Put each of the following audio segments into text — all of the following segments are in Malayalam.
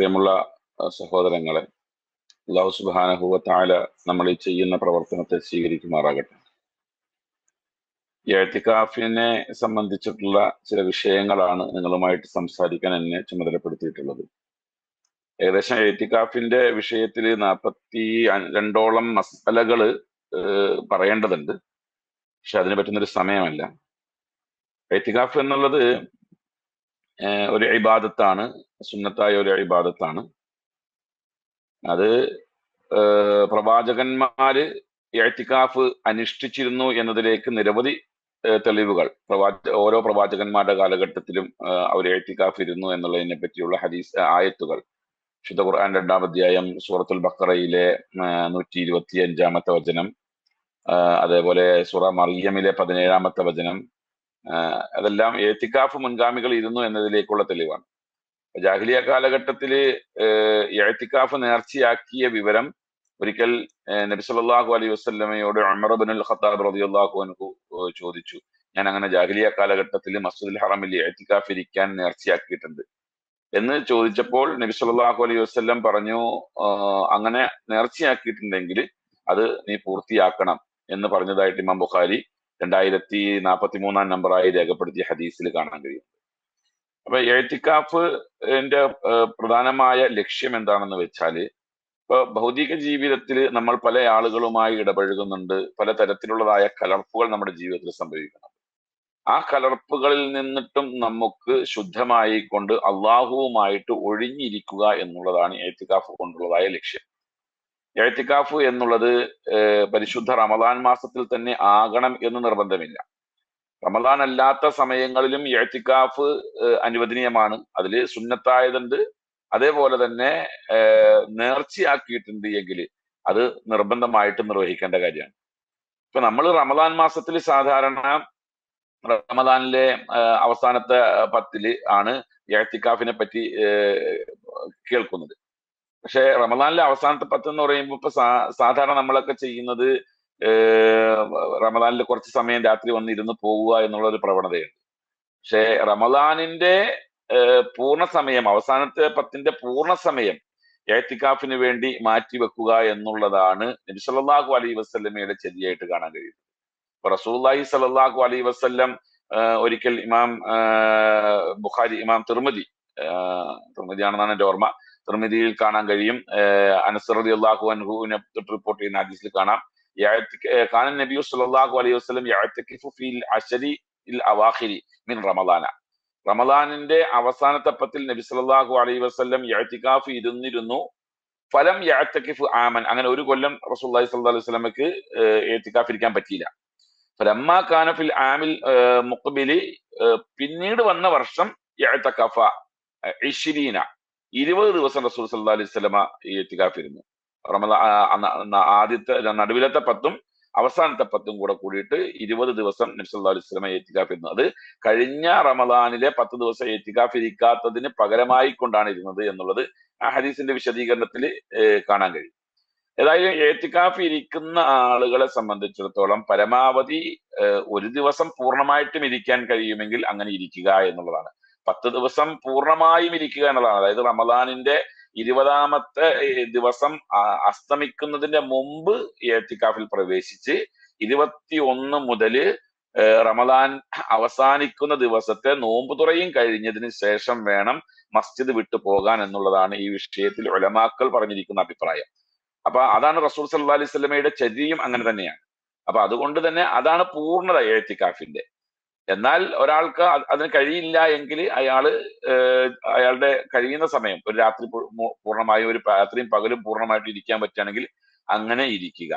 പ്രിയമുള്ള സഹോദരങ്ങളെ അള്ളാഹു സുബാനഹുവ താല നമ്മൾ ഈ ചെയ്യുന്ന പ്രവർത്തനത്തെ സ്വീകരിക്കുമാറാകട്ടെ. എഴുത്തിക്കാഫിനെ സംബന്ധിച്ചിട്ടുള്ള ചില വിഷയങ്ങളാണ് നിങ്ങളുമായിട്ട് സംസാരിക്കാൻ എന്നെ ചുമതലപ്പെടുത്തിയിട്ടുള്ളത്. ഏകദേശം എഴുത്തിക്കാഫിന്റെ വിഷയത്തിൽ നാൽപ്പത്തി രണ്ടോളം മസലകൾ പറയേണ്ടതുണ്ട്. പക്ഷെ അതിന് പറ്റുന്നൊരു സമയമല്ല. എഴുത്തിക്കാഫ് എന്നുള്ളത് ഒരു ഇബാദത്താണ് സുന്നത്തായ ഒരു ഇബാദത്താണ്. അത് പ്രവാചകന്മാര് എഴുത്തിക്കാഫ് അനുഷ്ഠിച്ചിരുന്നു എന്നതിലേക്ക് നിരവധി തെളിവുകൾ. പ്രവാച ഓരോ പ്രവാചകന്മാരുടെ കാലഘട്ടത്തിലും അവർ എഴുത്തിക്കാഫ് ഇരുന്നു എന്നുള്ളതിനെ പറ്റിയുള്ള ഹദീസ് ആയത്തുകൾ. വിശുദ്ധ ഖുർആൻ രണ്ടാം അധ്യായം സൂറത്തുൽ ബക്കറയിലെ നൂറ്റി ഇരുപത്തി അഞ്ചാമത്തെ വചനം അതേപോലെ സുറ മറിയമിലെ പതിനേഴാമത്തെ വചനം അതെല്ലാം എഴുത്തിക്കാഫ് മുൻഗാമികൾ ഇരുന്നു എന്നതിലേക്കുള്ള തെളിവാണ്. ജാഹ്ലിയ കാലഘട്ടത്തിൽ ഏഹ് എഴുത്തിക്കാഫ് നേർച്ചയാക്കിയ വിവരം ഒരിക്കൽ നബി സല്ലല്ലാഹു അലൈഹി വസല്ലമയോട് ഉമർ ഇബ്നുൽ ഖത്താബ് റളിയല്ലാഹു അൻഹു ചോദിച്ചു. ഞാൻ അങ്ങനെ ജാഹിലിയ കാലഘട്ടത്തിൽ മസ്ജിദുൽ ഹറമിൽ എഴുത്തിക്കാഫ് ഇരിക്കാൻ നേർച്ചയാക്കിയിട്ടുണ്ട് എന്ന് ചോദിച്ചപ്പോൾ നബി സല്ലല്ലാഹു അലൈഹി വസല്ലം പറഞ്ഞു അങ്ങനെ നേർച്ചയാക്കിയിട്ടുണ്ടെങ്കിൽ അത് നീ പൂർത്തിയാക്കണം എന്ന് പറഞ്ഞതായിട്ട് ഇമാം ബുഖാരി രണ്ടായിരത്തി നാൽപ്പത്തി മൂന്നാം നമ്പറായി രേഖപ്പെടുത്തിയ ഹദീസിൽ കാണാൻ കഴിയും. അപ്പൊ എഴുത്തിക്കാഫ് പ്രധാനമായ ലക്ഷ്യം എന്താണെന്ന് വെച്ചാൽ ഇപ്പൊ ഭൗതിക ജീവിതത്തിൽ നമ്മൾ പല ആളുകളുമായി ഇടപഴകുന്നുണ്ട് പല തരത്തിലുള്ളതായ കലർപ്പുകൾ നമ്മുടെ ജീവിതത്തിൽ സംഭവിക്കുന്നുണ്ട്. ആ കലർപ്പുകളിൽ നിന്നിട്ടും നമുക്ക് ശുദ്ധമായി കൊണ്ട് അള്ളാഹുവുമായിട്ട് ഒഴിഞ്ഞിരിക്കുക എന്നുള്ളതാണ് എഴുത്തിക്കാഫ് കൊണ്ടുള്ളതായ ലക്ഷ്യം. എഴുത്തിക്കാഫ് എന്നുള്ളത് പരിശുദ്ധ റമദാൻ മാസത്തിൽ തന്നെ ആകണം എന്ന് നിർബന്ധമില്ല. റമദാൻ അല്ലാത്ത സമയങ്ങളിലും എഴുത്തിക്കാഫ് അനുവദനീയമാണ്. അതിൽ സുന്നത്തായതുണ്ട്. അതേപോലെ തന്നെ നേർച്ചയാക്കിയിട്ടുണ്ട് എങ്കിൽ അത് നിർബന്ധമായിട്ട് നിർവഹിക്കേണ്ട കാര്യമാണ്. ഇപ്പൊ നമ്മൾ റമദാൻ മാസത്തിൽ സാധാരണ റമദാനിലെ അവസാനത്തെ പത്തിൽ ആണ് എഴുത്തിക്കാഫിനെ പറ്റി കേൾക്കുന്നത്. പക്ഷെ റമദാനിലെ അവസാനത്തെ പത്ത് എന്ന് പറയുമ്പോൾ ഇപ്പൊ സാധാരണ നമ്മളൊക്കെ ചെയ്യുന്നത് റമദാനിൽ കുറച്ച് സമയം രാത്രി വന്നിരുന്ന് പോവുക എന്നുള്ള ഒരു പ്രവണതയുണ്ട്. പക്ഷെ റമദാനിന്റെ പൂർണ സമയം അവസാനത്തെ പത്തിന്റെ പൂർണ സമയം ഏത്തിക്കാഫിന് വേണ്ടി മാറ്റി വെക്കുക എന്നുള്ളതാണ് നബി സല്ലല്ലാഹു അലൈഹി വസല്ലമയുടെ ചര്യയായിട്ട് കാണാൻ കഴിയുന്നത്. ഇപ്പൊ റസൂലുള്ളാഹി സല്ലല്ലാഹു അലൈഹി വസല്ലം ഒരിക്കൽ ഇമാം ബുഖാരി ഇമാം തിർമതി തിർമതിയാണെന്നാണ് എന്റെ ഓർമ്മ തിർമിതിയിൽ കാണാൻ കഴിയും. അനസ് അള്ളാഹു അൻഹുവിനെ റിപ്പോർട്ട് ചെയ്യുന്ന ഹദീസിൽ കാണാം. കാനൻ നബി സല്ലല്ലാഹു അലൈഹി വസല്ലം യഅ്തകിഫു ഫിൽ അശരി അവാഖിരി മിൻ റമദാന. റമദാനിന്റെ അവസാനത്തെ പത്തിൽ നബി സല്ലല്ലാഹു അലൈഹി വസല്ലം യഅ്തികാഫ് ഇരുന്നിരുന്നു. ഫലം യഅ്തകിഫു ആമൻ. അങ്ങനെ ഒരു കൊല്ലം റസൂലുള്ളാഹി സ്വല്ലല്ലാഹു അലൈഹി വസല്ലമക്ക് എത്തിക്കാഫ് ഇരിക്കാൻ പറ്റിയില്ല. ഫലമ്മ കാന ഫിൽ ആമിൽ മുഖ്ബിലി പിന്നീട് വന്ന വർഷം യഅ്തകഫ ഇശ്രീന ഇരുപത് ദിവസം റസൂൽ സല്ലാ അലൈഹി സ്വലമ ഈ എത്തിക്കാഫ് ഇരുന്നു റമദാ ആദ്യത്തെ നടുവിലത്തെ പത്തും അവസാനത്തെ പത്തും കൂടെ കൂടിയിട്ട് ഇരുപത് ദിവസം നബി അല്ലാ അലൈഹി സ്വലമ ഏറ്റിക്കാഫിരുന്നു അത് കഴിഞ്ഞ റമദാനിലെ പത്ത് ദിവസം ഏറ്റിക്കാഫിരിക്കാത്തതിന് പകരമായി കൊണ്ടാണ് ഇരുന്നത് എന്നുള്ളത് ആ ഹദീസിന്റെ വിശദീകരണത്തിൽ കാണാൻ കഴിയും. ഏതായാലും ഏറ്റിക്കാഫി ഇരിക്കുന്ന ആളുകളെ സംബന്ധിച്ചിടത്തോളം പരമാവധി ഒരു ദിവസം പൂർണമായിട്ടും ഇരിക്കാൻ കഴിയുമെങ്കിൽ അങ്ങനെ ഇരിക്കുക എന്നുള്ളതാണ്. പത്ത് ദിവസം പൂർണമായും ഇരിക്കുക എന്നുള്ളതാണ്. അതായത് റമദാനിന്റെ ഇരുപതാമത്തെ ദിവസം അസ്തമിക്കുന്നതിന്റെ മുമ്പ് ഏത്തിക്കാഫിൽ പ്രവേശിച്ച് ഇരുപത്തി ഒന്ന് മുതൽ റമദാൻ അവസാനിക്കുന്ന ദിവസത്തെ നോമ്പ് തുറയും കഴിഞ്ഞതിന് ശേഷം വേണം മസ്ജിദ് വിട്ടു പോകാൻ എന്നുള്ളതാണ് ഈ വിഷയത്തിൽ ഒലമാക്കൾ പറഞ്ഞിരിക്കുന്ന അഭിപ്രായം. അപ്പൊ അതാണ് റസൂൽ സല്ലാ അലൈഹി സ്വലമയുടെ ചര്യയും അങ്ങനെ തന്നെയാണ്. അപ്പൊ അതുകൊണ്ട് തന്നെ അതാണ് പൂർണത എഴുത്തിക്കാഫിന്റെ എന്നാൽ ഒരാൾക്ക് അതിന് കഴിയില്ല എങ്കിൽ അയാൾ അയാളുടെ കഴിയുന്ന സമയം ഒരു രാത്രി പൂർണമായും ഒരു രാത്രിയും പകലും പൂർണമായിട്ട് ഇരിക്കാൻ പറ്റുകയാണെങ്കിൽ അങ്ങനെ ഇരിക്കുക.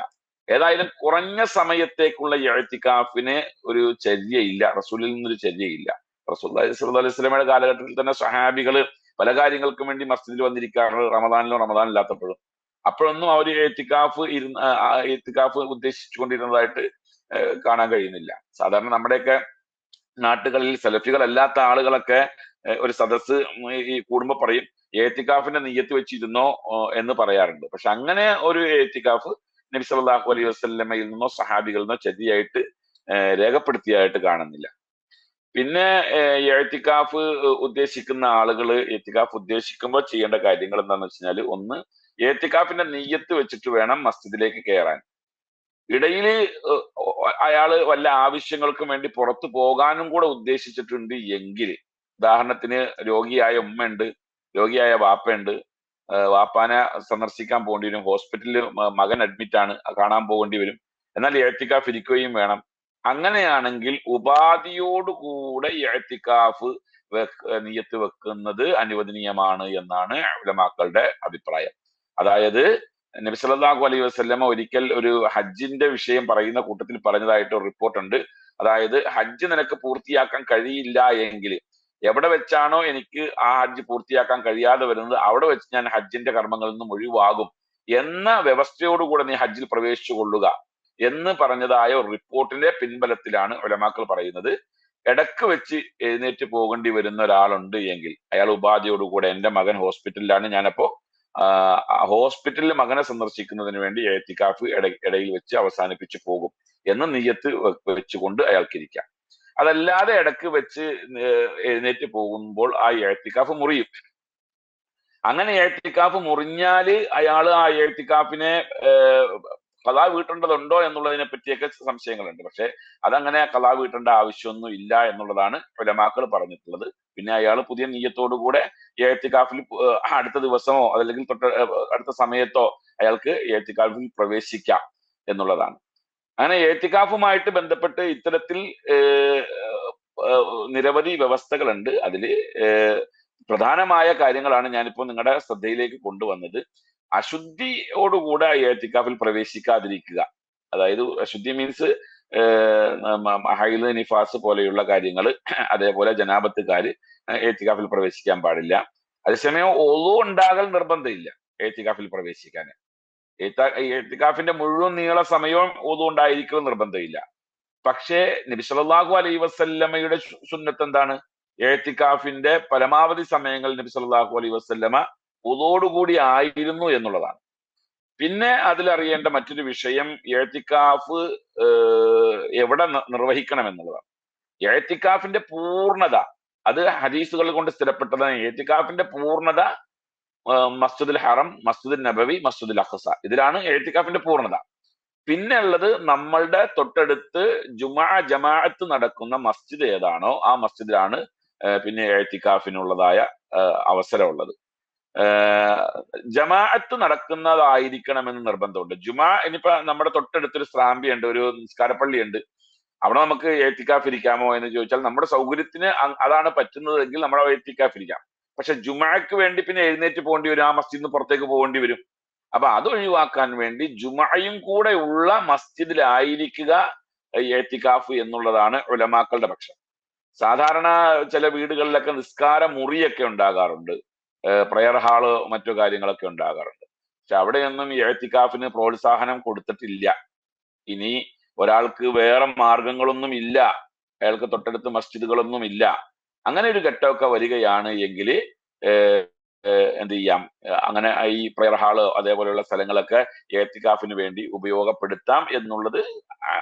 ഏതായാലും കുറഞ്ഞ സമയത്തേക്കുള്ള എഴുത്തിക്കാഫിന് ഒരു ചര്യയില്ല റസൂലിൽ നിന്നൊരു ചര്യയില്ല. റസൂൽ അലൈഹി സ്വലമയുടെ കാലഘട്ടത്തിൽ തന്നെ സഹാബികൾ പല കാര്യങ്ങൾക്കും വേണ്ടി മസ്ജിദിൽ വന്നിരിക്കാറുണ്ട് റമദാനിലോ റമദാൻ ഇല്ലാത്തപ്പോഴും. അപ്പോഴൊന്നും അവർ എത്തിക്കാഫ് ഇരുന്ന് എത്തിക്കാഫ് ഉദ്ദേശിച്ചുകൊണ്ടിരുന്നതായിട്ട് കൊണ്ടിരുന്നതായിട്ട് കാണാൻ കഴിയുന്നില്ല. സാധാരണ നമ്മുടെയൊക്കെ നാട്ടുകളിൽ സെലഫികളല്ലാത്ത ആളുകളൊക്കെ ഒരു സദസ് ഈ കൂടുമ്പോ പറയും ഏത്തിക്കാഫിന്റെ നെയ്യത്ത് വെച്ചിരുന്നോ? എന്ന് പറയാറുണ്ട്. പക്ഷെ അങ്ങനെ ഒരു ഏത്തിക്കാഫ് നബി സല്ലാഹു അലൈഹി വസ്ലമയിൽ നിന്നോ സഹാബികളിൽ നിന്നോ ചതിയായിട്ട് രേഖപ്പെടുത്തിയായിട്ട് കാണുന്നില്ല. പിന്നെ എഴുത്തിക്കാഫ് ഉദ്ദേശിക്കുന്ന ആളുകൾ എത്തിക്കാഫ് ഉദ്ദേശിക്കുമ്പോൾ ചെയ്യേണ്ട കാര്യങ്ങൾ എന്താണെന്ന് വെച്ചാൽ ഒന്ന് ഏത്തിക്കാഫിന്റെ നെയ്യത്ത് വെച്ചിട്ട് വേണം മസ്ജിദിലേക്ക് കയറാൻ ഇടയിൽ അയാൾ വല്ല ആവശ്യങ്ങൾക്കും വേണ്ടി പുറത്തു പോകാനും കൂടെ ഉദ്ദേശിച്ചിട്ടുണ്ട് എങ്കിൽ. ഉദാഹരണത്തിന് രോഗിയായ ഉമ്മയുണ്ട് രോഗിയായ വാപ്പയുണ്ട്. വാപ്പാനെ സന്ദർശിക്കാൻ പോകേണ്ടി വരും. ഹോസ്പിറ്റലിൽ മകൻ അഡ്മിറ്റ് ആണ് കാണാൻ പോകേണ്ടി വരും. എന്നാൽ എഴുത്തിക്കാഫ് ഇരിക്കുകയും വേണം. അങ്ങനെയാണെങ്കിൽ ഉപാധിയോടുകൂടെ എഴുത്തിക്കാഫ് നിയത്ത് വെക്കുന്നത് അനുവദനീയമാണ് എന്നാണ് ഉലമാക്കളുടെ അഭിപ്രായം. അതായത് നബി സല്ലല്ലാഹു അലൈഹി വസല്ലമ ഒരിക്കൽ ഒരു ഹജ്ജിന്റെ വിഷയം പറയുന്ന കൂട്ടത്തിൽ പറഞ്ഞതായിട്ട് ഒരു റിപ്പോർട്ടുണ്ട് അതായത് ഹജ്ജ് നിനക്ക് പൂർത്തിയാക്കാൻ കഴിയില്ല എങ്കിൽ എവിടെ വെച്ചാണോ എനിക്ക് ആ ഹജ്ജ് പൂർത്തിയാക്കാൻ കഴിയാതെ വരുന്നത് അവിടെ വെച്ച് ഞാൻ ഹജ്ജിന്റെ കർമ്മങ്ങളിൽ നിന്നും ഒഴിവാകും എന്ന വ്യവസ്ഥയോടുകൂടെ നീ ഹജ്ജിൽ പ്രവേശിച്ചു കൊള്ളുക എന്ന് പറഞ്ഞതായ ഒരു റിപ്പോർട്ടിന്റെ പിൻബലത്തിലാണ് ഒലമാക്കൾ പറയുന്നത്. ഇടയ്ക്ക് വെച്ച് എഴുന്നേറ്റ് പോകേണ്ടി വരുന്ന ഒരാളുണ്ട് എങ്കിൽ അയാൾ ഉപാധിയോടുകൂടെ എന്റെ മകൻ ഹോസ്പിറ്റലിലാണ് ഞാനപ്പോ ഹോസ്പിറ്റലിൽ മകനെ സന്ദർശിക്കുന്നതിന് വേണ്ടി എത്തിക്കാഫ് ഇട ഇടയിൽ വെച്ച് അവസാനിപ്പിച്ചു പോകും എന്ന നീയത്ത് വെച്ചുകൊണ്ട് അയാൾക്കിരിക്കാം. അതല്ലാതെ ഇടയ്ക്ക് വെച്ച് എഴുന്നേറ്റ് പോകുമ്പോൾ ആ എഴുത്തിക്കാഫ് മുറിയും. അങ്ങനെ എഴുത്തിക്കാഫ് മുറിഞ്ഞാൽ അയാൾ ആ എഴുത്തിക്കാഫിനെ കലാ വീട്ടേണ്ടതുണ്ടോ എന്നുള്ളതിനെ പറ്റിയൊക്കെ സംശയങ്ങളുണ്ട്. പക്ഷെ അതങ്ങനെ കലാ വീട്ടേണ്ട ആവശ്യമൊന്നും ഇല്ല എന്നുള്ളതാണ് ഉലമാക്കൾ പറഞ്ഞിട്ടുള്ളത്. പിന്നെ അയാൾ പുതിയ നീയത്തോടു കൂടെ എഴുത്തിക്കാഫിൽ അടുത്ത ദിവസമോ അതല്ലെങ്കിൽ അടുത്ത സമയത്തോ അയാൾക്ക് ഏത്തിക്കാഫിൽ പ്രവേശിക്കാം എന്നുള്ളതാണ്. അങ്ങനെ ഏത്തിക്കാഫുമായിട്ട് ബന്ധപ്പെട്ട് ഇത്തരത്തിൽ നിരവധി വ്യവസ്ഥകളുണ്ട്. അതിൽ പ്രധാനമായ കാര്യങ്ങളാണ് ഞാനിപ്പോൾ നിങ്ങളുടെ ശ്രദ്ധയിലേക്ക് കൊണ്ടുവന്നത്. അശുദ്ധിയോടുകൂടെ എത്തിക്കാഫിൽ പ്രവേശിക്കാതിരിക്കുക. അതായത് അശുദ്ധി മീൻസ് ഹൈൽ നിഫാസ് പോലെയുള്ള കാര്യങ്ങൾ അതേപോലെ ജനാപത്തുകാര് ഏത്തിക്കാഫിൽ പ്രവേശിക്കാൻ പാടില്ല. അതേസമയം ഒളു ഉണ്ടാകൽ നിർബന്ധമില്ല ഏത്തിക്കാഫിൽ പ്രവേശിക്കാൻ. ഏത്തിക്കാഫിന്റെ മുഴുവൻ നീള സമയവും ഒതു ഉണ്ടായിരിക്കും നിർബന്ധമില്ല. പക്ഷേ നബിസലാഹു അലൈ വസല്ലമയുടെ സുന്നത്ത് എന്താണ്? ഏത്തിക്കാഫിന്റെ പരമാവധി സമയങ്ങൾ നബി അലൈ വസല്ലമ ഉതോടുകൂടി ആയിരുന്നു എന്നുള്ളതാണ്. പിന്നെ അതിലറിയേണ്ട മറ്റൊരു വിഷയം എഴുത്തിക്കാഫ് എവിടെ നിർവഹിക്കണം എന്നുള്ളതാണ്. എഴുത്തിക്കാഫിന്റെ പൂർണത അത് ഹദീസുകൾ കൊണ്ട് സ്ഥിരപ്പെട്ടതാണ്. എഴുത്തിക്കാഫിന്റെ പൂർണത മസ്ജിദുൽ ഹറം മസ്ജിദുൽ നബവി മസ്ജിദുൽ അഖസ. ഇതിലാണ് എഴുത്തിക്കാഫിന്റെ പൂർണത. പിന്നെ ഉള്ളത് നമ്മളുടെ തൊട്ടടുത്ത് ജുമാ ജമാഅത്ത് നടക്കുന്ന മസ്ജിദ് ഏതാണോ ആ മസ്ജിദിലാണ് പിന്നെ എഴുത്തിക്കാഫിനുള്ളതായ അവസരമുള്ളത്. ജമാഅത്ത് നടക്കുന്നതായിരിക്കണമെന്ന് നിർബന്ധമുണ്ട്. ജുമാ ഇനിയിപ്പോ നമ്മുടെ തൊട്ടടുത്തൊരു സ്രാമ്പി ഉണ്ട് ഒരു നിസ്കാരപ്പള്ളി ഉണ്ട് അവിടെ നമുക്ക് ഏത്തിക്കാഫിരിക്കാമോ എന്ന് ചോദിച്ചാൽ നമ്മുടെ സൗകര്യത്തിന് അതാണ് പറ്റുന്നതെങ്കിൽ നമ്മൾ ഏത്തിക്കാഫ് ഇരിക്കാം. പക്ഷെ ജുമാക്ക് വേണ്ടി പിന്നെ എഴുന്നേറ്റ് പോകേണ്ടി വരും ആ മസ്ജിദിന് പുറത്തേക്ക് പോകേണ്ടി വരും. അപ്പൊ അത് ഒഴിവാക്കാൻ വേണ്ടി ജുമായും കൂടെ ഉള്ള മസ്ജിദിലായിരിക്കുക ഏത്തിക്കാഫ് എന്നുള്ളതാണ് ഉലമാക്കളുടെ പക്ഷം. സാധാരണ ചില വീടുകളിലൊക്കെ നിസ്കാര മുറിയൊക്കെ ഉണ്ടാകാറുണ്ട്. പ്രയർ ഹാൾ മറ്റു കാര്യങ്ങളൊക്കെ ഉണ്ടാകാറുണ്ട്. പക്ഷെ അവിടെയൊന്നും എഴുത്തിക്കാഫിന് പ്രോത്സാഹനം കൊടുത്തിട്ടില്ല. ഇനി ഒരാൾക്ക് വേറെ മാർഗങ്ങളൊന്നും ഇല്ല. അയാൾക്ക് തൊട്ടടുത്ത് മസ്ജിദുകളൊന്നും ഇല്ല. അങ്ങനെ ഒരു ഘട്ടമൊക്കെ വരികയാണ് എങ്കിൽ എന്ത് ചെയ്യാം? അങ്ങനെ ഈ പ്രയർ ഹാൾ അതേപോലെയുള്ള സ്ഥലങ്ങളൊക്കെ ഏത്തിക്കാഫിന് വേണ്ടി ഉപയോഗപ്പെടുത്താം എന്നുള്ളത്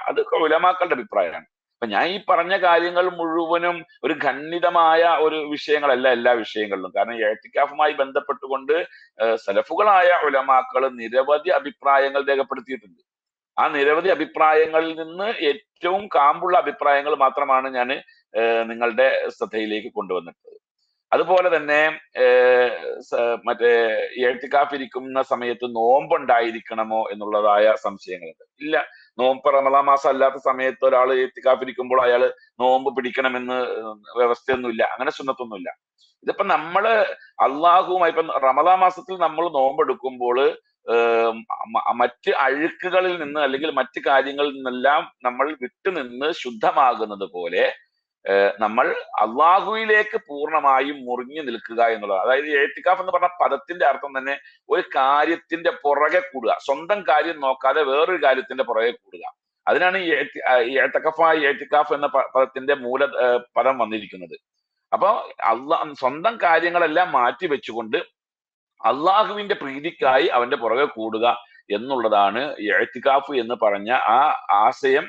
അത് ഉലമാക്കളുടെ അഭിപ്രായമാണ്. അപ്പൊ ഞാൻ ഈ പറഞ്ഞ കാര്യങ്ങൾ മുഴുവനും ഒരു ഖണ്ഡിതമായ ഒരു വിഷയങ്ങളല്ല എല്ലാ വിഷയങ്ങളിലും. കാരണം ഏറ്റിക്കാഫുമായി ബന്ധപ്പെട്ടുകൊണ്ട് സലഫുകളായ ഉലമാക്കൾ നിരവധി അഭിപ്രായങ്ങൾ രേഖപ്പെടുത്തിയിട്ടുണ്ട്. ആ നിരവധി അഭിപ്രായങ്ങളിൽ നിന്ന് ഏറ്റവും കാമ്പുള്ള അഭിപ്രായങ്ങൾ മാത്രമാണ് ഞാൻ നിങ്ങളുടെ ശ്രദ്ധയിലേക്ക് കൊണ്ടുവന്നിട്ടുള്ളത്. അതുപോലെ തന്നെ മറ്റേ എഴുത്തിക്കാഫിരിക്കുന്ന സമയത്ത് നോമ്പുണ്ടായിരിക്കണമോ എന്നുള്ളതായ സംശയങ്ങളുണ്ട്. ഇല്ല. നോമ്പ് റമദാ മാസം അല്ലാത്ത സമയത്ത് ഒരാൾ എത്തിക്കാഫിരിക്കുമ്പോൾ അയാൾ നോമ്പ് പിടിക്കണമെന്ന് വ്യവസ്ഥയൊന്നുമില്ല. അങ്ങനെ സുന്നത്തൊന്നുമില്ല. ഇതിപ്പോ നമ്മൾ അള്ളാഹുമായി ഇപ്പൊ റമദാ മാസത്തിൽ നമ്മൾ നോമ്പെടുക്കുമ്പോൾ മറ്റ് അഴുക്കുകളിൽ നിന്ന് അല്ലെങ്കിൽ മറ്റ് കാര്യങ്ങളിൽ നിന്നെല്ലാം നമ്മൾ വിട്ടുനിന്ന് ശുദ്ധമാകുന്നത് പോലെ നമ്മൾ അള്ളാഹുവിലേക്ക് പൂർണമായും മുറിഞ്ഞു നിൽക്കുക എന്നുള്ളത് അതായത് ഏത്തിക്കാഫ് എന്ന് പറഞ്ഞ പദത്തിന്റെ അർത്ഥം തന്നെ ഒരു കാര്യത്തിന്റെ പുറകെ കൂടുക. സ്വന്തം കാര്യം നോക്കാതെ വേറൊരു കാര്യത്തിന്റെ പുറകെ കൂടുക. അതിനാണ് ഈ ഏത്തക്കഫായ ഏത്തിക്കാഫ് എന്ന പദത്തിന്റെ മൂല പദം വന്നിരിക്കുന്നത്. അപ്പൊ അള്ളാ സ്വന്തം കാര്യങ്ങളെല്ലാം മാറ്റി വെച്ചുകൊണ്ട് അള്ളാഹുവിന്റെ പ്രീതിക്കായി അവന്റെ പുറകെ കൂടുക എന്നുള്ളതാണ് എഴുത്തിക്കാഫ് എന്ന് പറഞ്ഞ ആ ആശയം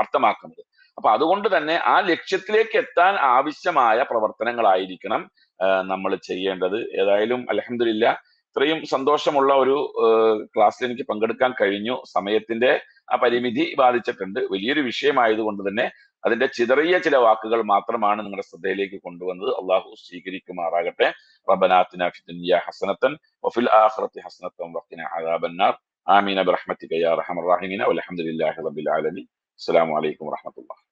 അർത്ഥമാക്കുന്നത്. അപ്പൊ അതുകൊണ്ട് തന്നെ ആ ലക്ഷ്യത്തിലേക്ക് എത്താൻ ആവശ്യമായ പ്രവർത്തനങ്ങളായിരിക്കണം നമ്മൾ ചെയ്യേണ്ടത്. ഏതായാലും അലഹമില്ല ഇത്രയും സന്തോഷമുള്ള ഒരു ക്ലാസ്സിൽ എനിക്ക് പങ്കെടുക്കാൻ കഴിഞ്ഞു. സമയത്തിന്റെ ആ പരിമിതി ബാധിച്ചിട്ടുണ്ട്. വലിയൊരു വിഷയമായതുകൊണ്ട് തന്നെ അതിന്റെ ചിതറിയ ചില വാക്കുകൾ മാത്രമാണ് നിങ്ങളുടെ ശ്രദ്ധയിലേക്ക് കൊണ്ടുവന്നത്. അള്ളാഹു സ്വീകരിക്കുമാറാകട്ടെ. റബനാത്തിന ഹസനത്തൻ വഫിൽ ആഖിറത്തി ഹസനത്തൻ അദാബന്നാർ. യാ റബ്ബിൽ ആലമീൻ. അസ്സലാമു അലൈക്കും വറഹ്മത്തുള്ളാഹി